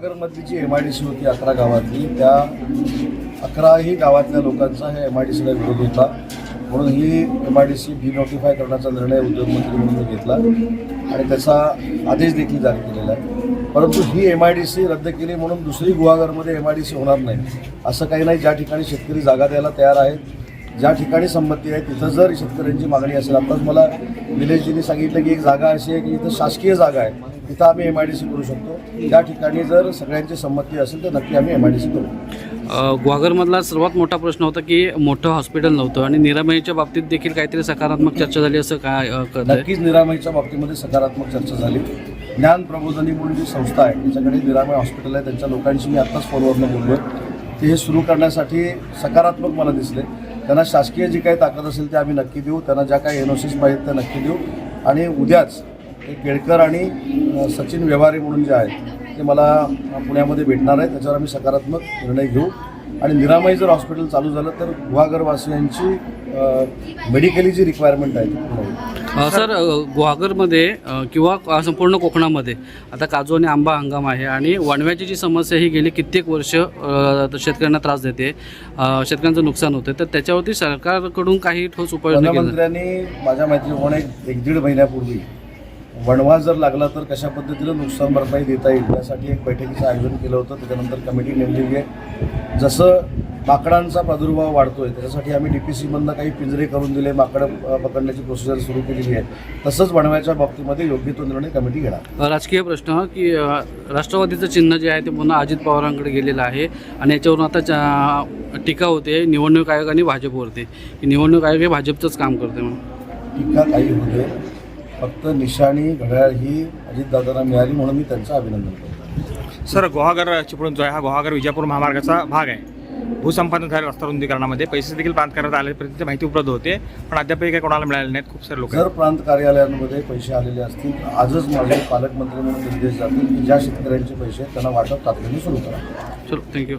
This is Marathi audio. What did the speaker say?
गुहागरमधली जी एम आय डी सी होती अकरा गावातली त्या अकराही गावातल्या लोकांचा ह्या एम आय डी सीला विरोध होता. म्हणून ही M I D C denotify करण्याचा निर्णय उद्योगमंत्री म्हणून घेतला आणि त्याचा आदेश देखील जारी केलेला आहे. परंतु ही एम आय डी सी रद्द केली म्हणून दुसरी गुहागरमध्ये एम आय डी सी होणार नाही असं काही नाही. ज्या ठिकाणी शेतकरी जागा द्यायला तयार आहेत ज्या ठिकाणी संमती आहे तिथं जर शेतकऱ्यांची मागणी असेल. आताच मला निलेशजींनी सांगितलं की एक जागा अशी आहे की इथं शासकीय जागा आहे. तिथं आम्ही एम आय डी सी करू शकतो. त्या ठिकाणी जर सगळ्यांची संमती असेल तर नक्की आम्ही एम आय डी सी करू. ग्वागरमधला सर्वात मोठा प्रश्न होता की मोठं हॉस्पिटल नव्हतं आणि निरामयच्या बाबतीत देखील काहीतरी सकारात्मक चर्चा झाली असं काय नक्कीच निरामयच्या बाबतीमध्ये सकारात्मक चर्चा झाली. ज्ञान प्रबोधनी म्हणून जी संस्था आहे त्याच्याकडे निरामय हॉस्पिटल आहे. त्यांच्या लोकांशी मी आत्ताच फोनवरनं बोललो ते हे सुरू करण्यासाठी सकारात्मक मला दिसले. त्यांना शासकीय जी काही ताकद असेल ते आम्ही नक्की देऊ. त्यांना ज्या काही एनओसीस पाहिजेत त्या नक्की देऊ. आणि उद्याच हे केळकर आणि सचिन व्यवहारे म्हणून जे आहेत ते मला पुण्यामध्ये भेटणार आहे त्याच्यावर आम्ही सकारात्मक निर्णय घेऊ. आणि निरामय जर हॉस्पिटल चालू झालं तर गुहागरवासियांची मेडिकली जी रिक्वायरमेंट आहे सर गुहागरमध्ये किंवा संपूर्ण कोकणामध्ये आता काजू आणि आंबा हंगाम आहे आणि वणव्याची जी समस्या ही गेली कित्येक वर्ष शेतकऱ्यांना त्रास देते. शेतकऱ्यांचं नुकसान होतं. तर त्याच्यावरती सरकारकडून काही ठोस उपाययोजना केल्या वनमंत्र्यांनी माझ्या माहितीप्रमाणे एक दीड महिन्यापूर्वी वणवा जर लागला तर कशा पद्धतीनं नुकसान भरपाई देता येईल? यासाठी एक बैठकीचं आयोजन केलं होतं. त्याच्यानंतर कमिटी नेमलेली आहे. जसं माकडांचा प्रादुर्भाव वाढतोय त्याच्यासाठी आम्ही डी पी सीमधनं काही पिंजरे करून दिले माकडं पकडण्याची प्रोसिजर सुरू केलेली आहे. तसंच वणव्याच्या बाबतीमध्ये योग्य तो निर्णय कमिटी घेणार. राजकीय प्रश्न की अ, राष्ट्रवादीचं चिन्ह जे आहे ते पुन्हा अजित पवारांकडे गेलेलं आहे आणि याच्यावरून आता टीका होते निवडणूक आयोग आणि भाजपवरती की निवडणूक आयोग हे भाजपचंच काम करते म्हणून. टीका काही होते फक्त निशाणी घड्याळ ही अजितदादांना मिळाली म्हणून मी त्यांचं अभिनंदन करतो. सर गुहागर चिपळूण जो आहे हा गुहागर विजापूर महामार्गाचा भाग आहे. भूसंपादन झाले रस्ता रुंदीकरणामध्ये पैसे देखील प्रांत करण्यात आलेपर्यंत माहिती उपलब्ध होते पण अद्यापही काही कोणाला मिळाले नाहीत. खूप सारे लोक जर प्रांत कार्यालयांमध्ये पैसे आलेले असतील तर आजच माझे पालकमंत्री म्हणून निर्देश जातील की ज्या शेतकऱ्यांचे पैसे त्यांना वाटप तातडीने सुरू करा. चलो थँक्यू